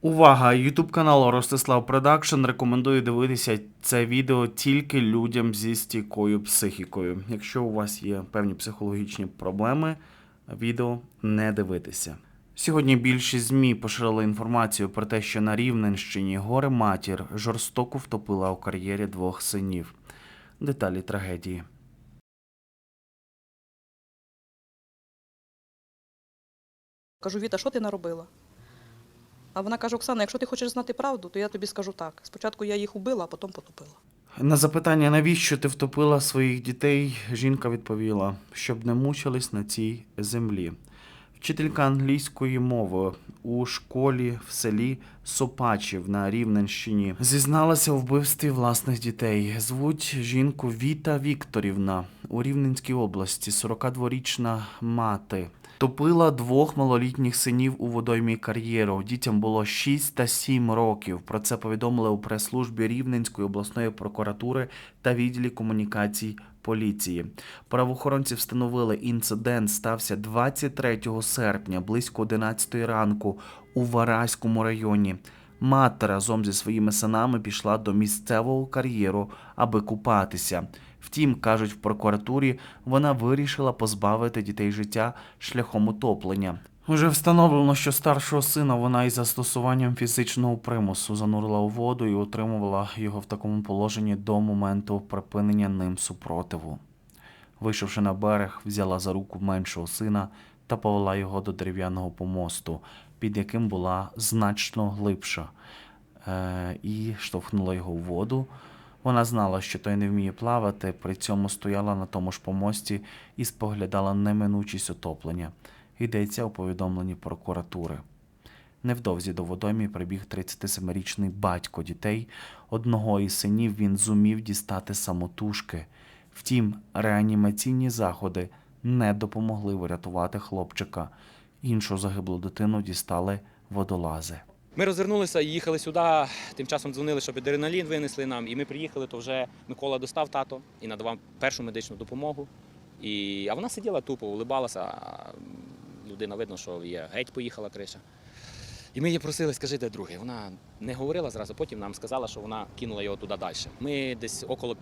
Увага! Ютуб канал Ростислав Продакшн рекомендує дивитися це відео тільки людям зі стійкою психікою. Якщо у вас є певні психологічні проблеми, відео не дивитися. Сьогодні більшість ЗМІ поширили інформацію про те, що на Рівненщині горе матір жорстоко втопила у кар'єрі двох синів. Деталі трагедії. Кажу, Віта, що ти наробила? А вона каже: Оксана, якщо ти хочеш знати правду, то я тобі скажу так. Спочатку я їх убила, а потім потопила. На запитання, навіщо ти втопила своїх дітей, жінка відповіла, щоб не мучились на цій землі. Вчителька англійської мови у школі в селі Сопачів на Рівненщині зізналася у вбивстві власних дітей. Звуть жінку Віта Вікторівна у Рівненській області, 42-річна мати. Топила двох малолітніх синів у водоймі кар'єру. Дітям було 6 та 7 років. Про це повідомили у прес-службі Рівненської обласної прокуратури та відділі комунікацій поліції. Правоохоронці встановили, інцидент стався 23 серпня близько 11 ранку у Вараському районі. Мати разом зі своїми синами пішла до місцевого кар'єру, аби купатися. Втім, кажуть в прокуратурі, вона вирішила позбавити дітей життя шляхом утоплення. Уже встановлено, що старшого сина вона із застосуванням фізичного примусу занурила у воду і утримувала його в такому положенні до моменту припинення ним супротиву. Вийшовши на берег, взяла за руку меншого сина та повела його до дерев'яного помосту, під яким була значно глибша, е- і штовхнула його в воду. Вона знала, що той не вміє плавати, при цьому стояла на тому ж помості і споглядала неминучість утоплення. Йдеться у повідомленні прокуратури. Невдовзі до водоймі прибіг 37-річний батько дітей. Одного із синів він зумів дістати самотужки. Втім, реанімаційні заходи не допомогли врятувати хлопчика. Іншу загиблу дитину дістали водолази. Ми розвернулися і їхали сюди. Тим часом дзвонили, щоб адреналін винесли нам. І ми приїхали, то вже Микола достав тато і надавав першу медичну допомогу. І... А вона сиділа тупо, улибалася. а Людина видно, що є геть поїхала криша. І ми її просили, скажи, де другий. Вона не говорила зразу, потім нам сказала, що вона кинула його туди далі. Ми десь около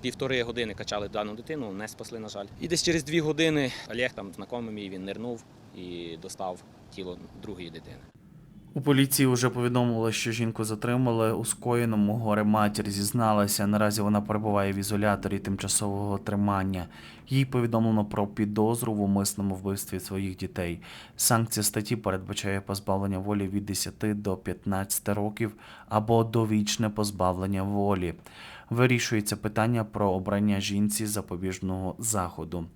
півтори години качали дану дитину, не спасли, на жаль. І десь через дві години Олег, там знайомий мій, він нирнув і достав тіло другої дитини. У поліції вже повідомили, що жінку затримали у скоєному горе матір зізналася. Наразі вона перебуває в ізоляторі тимчасового тримання. Їй повідомлено про підозру в умисному вбивстві своїх дітей. Санкція статті передбачає позбавлення волі від 10 до 15 років або довічне позбавлення волі. Вирішується питання про обрання жінці запобіжного заходу.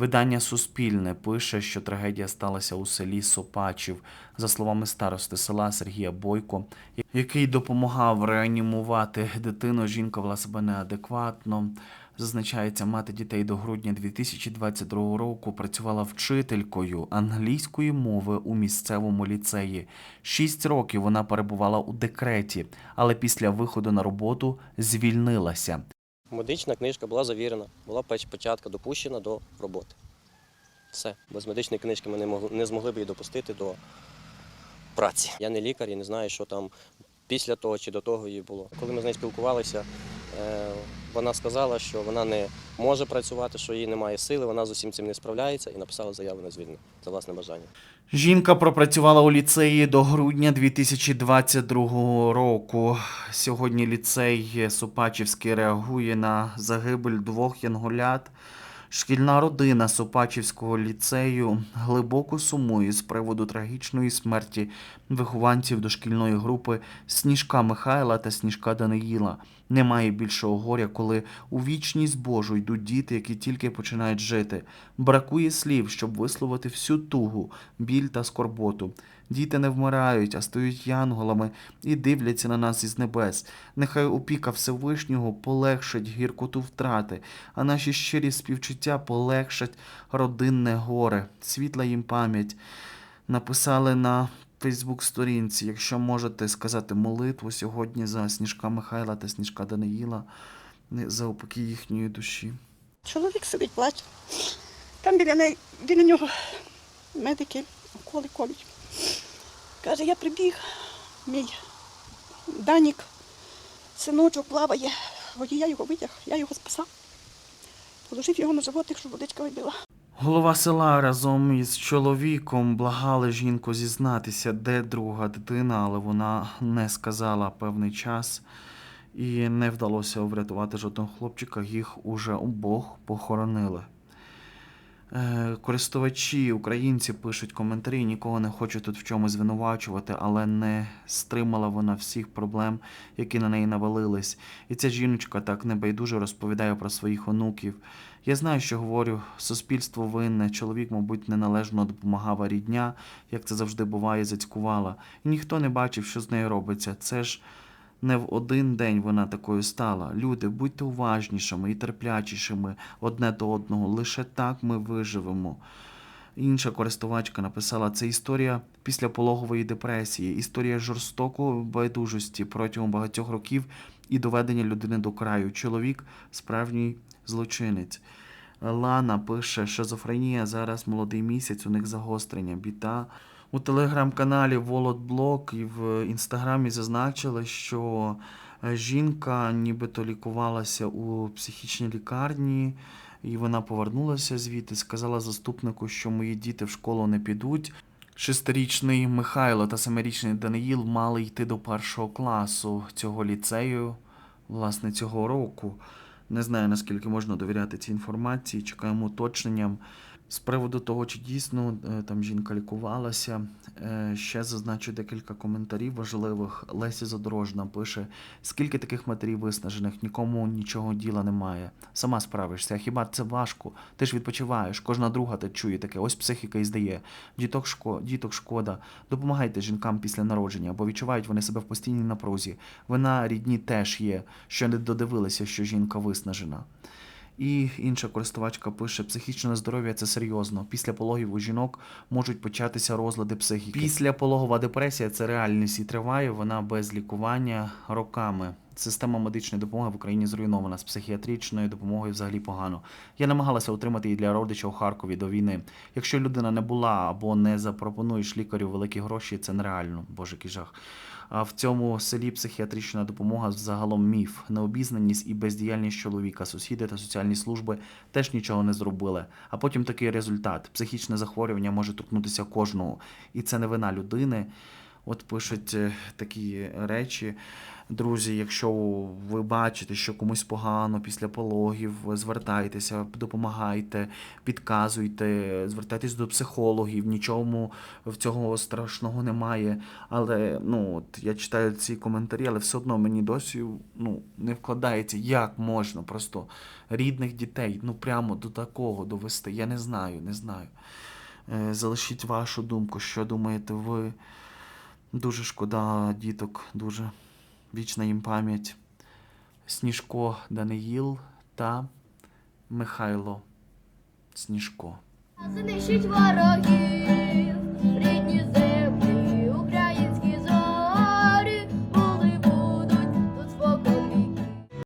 Видання Суспільне пише, що трагедія сталася у селі Сопачів. За словами старости села Сергія Бойко, який допомагав реанімувати дитину, жінка вела себе неадекватно. Зазначається, мати дітей до грудня 2022 року працювала вчителькою англійської мови у місцевому ліцеї. Шість років вона перебувала у декреті, але після виходу на роботу звільнилася. Медична книжка була завірена, була печатка допущена до роботи. Все. Без медичної книжки ми не, могли, не змогли б її допустити до праці. Я не лікар і не знаю, що там після того чи до того її було. Коли ми з нею спілкувалися, е, вона сказала, що вона не може працювати, що їй немає сили, вона з усім цим не справляється і написала заяву на звільнення за власне бажання. Жінка пропрацювала у ліцеї до грудня 2022 року. Сьогодні ліцей Супачівський реагує на загибель двох янголят. Шкільна родина Супачівського ліцею глибоко сумує з приводу трагічної смерті вихованців дошкільної групи Сніжка Михайла та Сніжка Даниїла. Немає більшого горя, коли у вічність Божу йдуть діти, які тільки починають жити. Бракує слів, щоб висловити всю тугу, біль та скорботу. Діти не вмирають, а стають янголами і дивляться на нас із небес. Нехай опіка Всевишнього полегшить гіркоту втрати, а наші щирі співчуття полегшать родинне горе, світла їм пам'ять. Написали на Фейсбук-сторінці, якщо можете сказати молитву сьогодні за Сніжка Михайла та Сніжка Даниїла, не- за упокій їхньої душі. Чоловік сидить, плаче. Там біля, неї, біля нього медики уколи колють. Каже, я прибіг, мій Данік, синочок плаває. Водія його витяг, я його спасав. Положив його на животик, щоб водичка вибила. Голова села разом із чоловіком благали жінку зізнатися, де друга дитина, але вона не сказала певний час і не вдалося врятувати жодного хлопчика, їх уже обох похоронили. Е, Користувачі, українці пишуть коментарі, нікого не хочу тут в чомусь звинувачувати, але не стримала вона всіх проблем, які на неї навалились. І ця жіночка так небайдуже розповідає про своїх онуків. Я знаю, що говорю, суспільство винне, чоловік, мабуть, неналежно допомагав рідня, як це завжди буває, зацькувала. І ніхто не бачив, що з нею робиться. Це ж не в один день вона такою стала. Люди, будьте уважнішими і терплячішими одне до одного. Лише так ми виживемо. Інша користувачка написала: це історія післяпологової депресії, історія жорстокої байдужості протягом багатьох років і доведення людини до краю. Чоловік справжній злочинець. Лана пише: шизофренія зараз молодий місяць, у них загострення, біда. У телеграм-каналі Володблок і в інстаграмі зазначили, що е, жінка нібито лікувалася у психічній лікарні, і вона повернулася звідти, сказала заступнику, що мої діти в школу не підуть. Шестирічний Михайло та семирічний Даниїл мали йти до першого класу цього ліцею, власне, цього року. Не знаю, наскільки можна довіряти цій інформації, чекаємо уточненням. З приводу того, чи дійсно е, там жінка лікувалася, е, ще зазначу декілька коментарів важливих. Лесі Задорожна пише: скільки таких матерів виснажених, нікому нічого діла немає. Сама справишся. Хіба це важко? Ти ж відпочиваєш, кожна друга те чує таке. Ось психіка і здає. Діток, шко... Діток шкода. Допомагайте жінкам після народження, бо відчувають вони себе в постійній напрузі. Вина рідні теж є, що не додивилися, що жінка виснажена. І інша користувачка пише: психічне здоров'я це серйозно. Після пологів у жінок можуть початися розлади психіки. Після пологова депресія це реальність і триває вона без лікування роками. Система медичної допомоги в Україні зруйнована з психіатричною допомогою взагалі погано. Я намагалася отримати її для родича у Харкові до війни. Якщо людина не була або не запропонуєш лікарю великі гроші, це нереально. Боже, який жах. А в цьому селі психіатрична допомога загалом міф, необізнаність і бездіяльність чоловіка, сусіди та соціальні служби теж нічого не зробили. А потім такий результат: психічне захворювання може торкнутися кожного, і це не вина людини. От пишуть е, такі речі. Друзі, якщо ви бачите, що комусь погано після пологів, звертайтеся, допомагайте, підказуйте, звертайтесь до психологів, нічому в цього страшного немає. Але ну, от я читаю ці коментарі, але все одно мені досі ну, не вкладається, як можна просто рідних дітей ну прямо до такого довести. Я не знаю, не знаю. Е, Залишіть вашу думку, що думаєте ви. Дуже шкода діток, дуже вічна їм пам'ять. Сніжко Даниїл та Михайло Сніжко. Знищить ворогів.